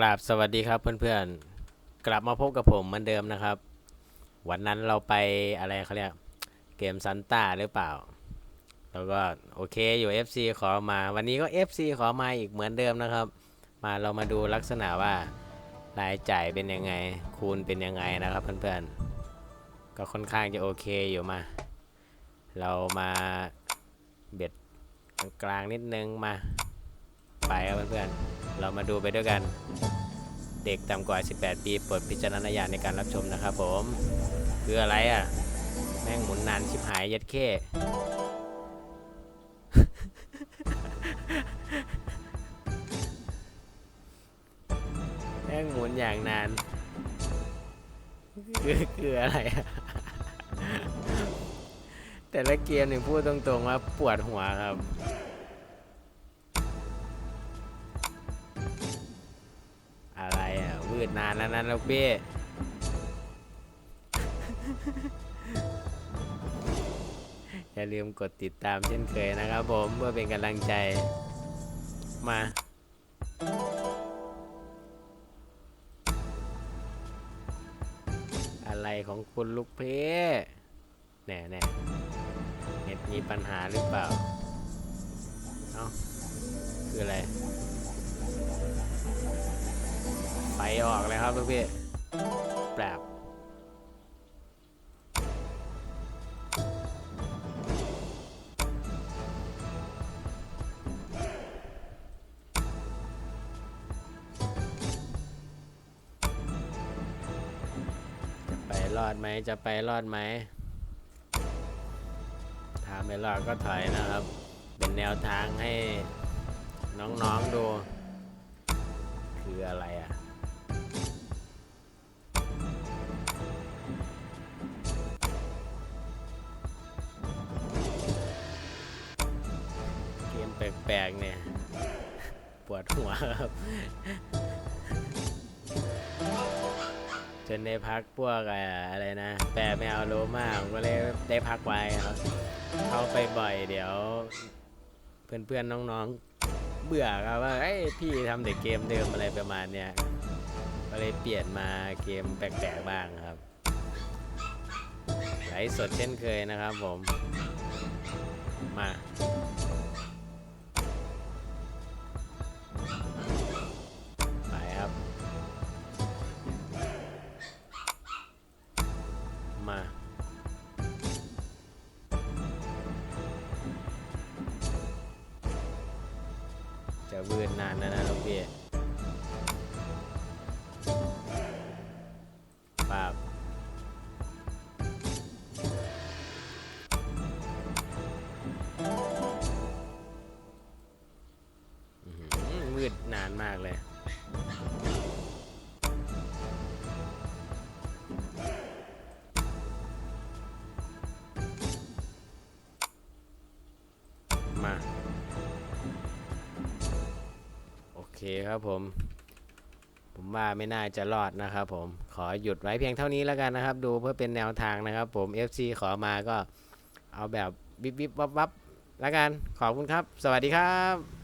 กราบสวัสดีครับเพื่อนๆ กลับมาพบกับผมเหมือนเดิมนะครับ วันนั้นเราไปอะไรเขาเรียกเกมซันต้าหรือเปล่า แล้วก็โอเคอยู่ FC ขอมา วันนี้ก็ FC ขอมาอีกเหมือนเดิมนะครับ มาเรามาดูลักษณะว่ารายจ่ายเป็นยังไง คูณเป็นยังไงนะครับเพื่อนๆ ก็ค่อนข้างจะโอเคอยู่มา เรามาเบ็ดกลางๆนิดนึงมา ไปครับเพื่อนๆ เรามาดูไปด้วยกัน เด็กต่ำกว่า 18 ปีปรดพิจารณญาณในการรับชมนะครับผม คืออะไรอะ แม่งหมุนนานชิบหายยัดเข้แม่งหมุนอย่างนานคือคืออะไรอะแต่ละเกมหนึ่งพูดตรงๆว่าปวดหัวครับ ดนานแล้วนั้นลูกพี่อย่าลืมกดติดตามเช่นเคยนะครับผมเพื่อเป็นกำลังใจมาอะไรของคุณลูกเพแน่แน่เน็ตมีปัญหาหรือเปล่า เอ้า คืออะไร ออกเลยครับลูกพี่แปบจะไปรอดไหมจะไปรอดไหมถ้าไม่รอดก็ถอยนะครับ เป็นแนวทางให้น้องๆดู คืออะไรอะ ปลกๆเนี่ย ปวดหัวครับจนได้พักพวกอะไรนะ แปรแมวโลมาผมก็เลยได้พักไว้ครับ เข้าไปบ่อยเดี๋ยว เพื่อนๆน้องๆ เบื่อครับว่าเอ้พี่ทำแต่เกมเดิมอะไรประมาณเนี้ยก็เลยเปลี่ยนมาเกมแปลกๆบ้างครับไลฟ์สดเช่นเคยนะครับผม มา มา จะเวืดนานนะนะลูกพี่ปาบมืดนานมากเลย เคครับผม ผมว่าไม่น่าจะรอดนะครับผม ขอหยุดไว้เพียงเท่านี้แล้วกันนะครับ ดูเพื่อเป็นแนวทางนะครับผม FC ขอมาก็เอาแบบวิบวิบวับวับแล้วกัน ขอบคุณครับ สวัสดีครับ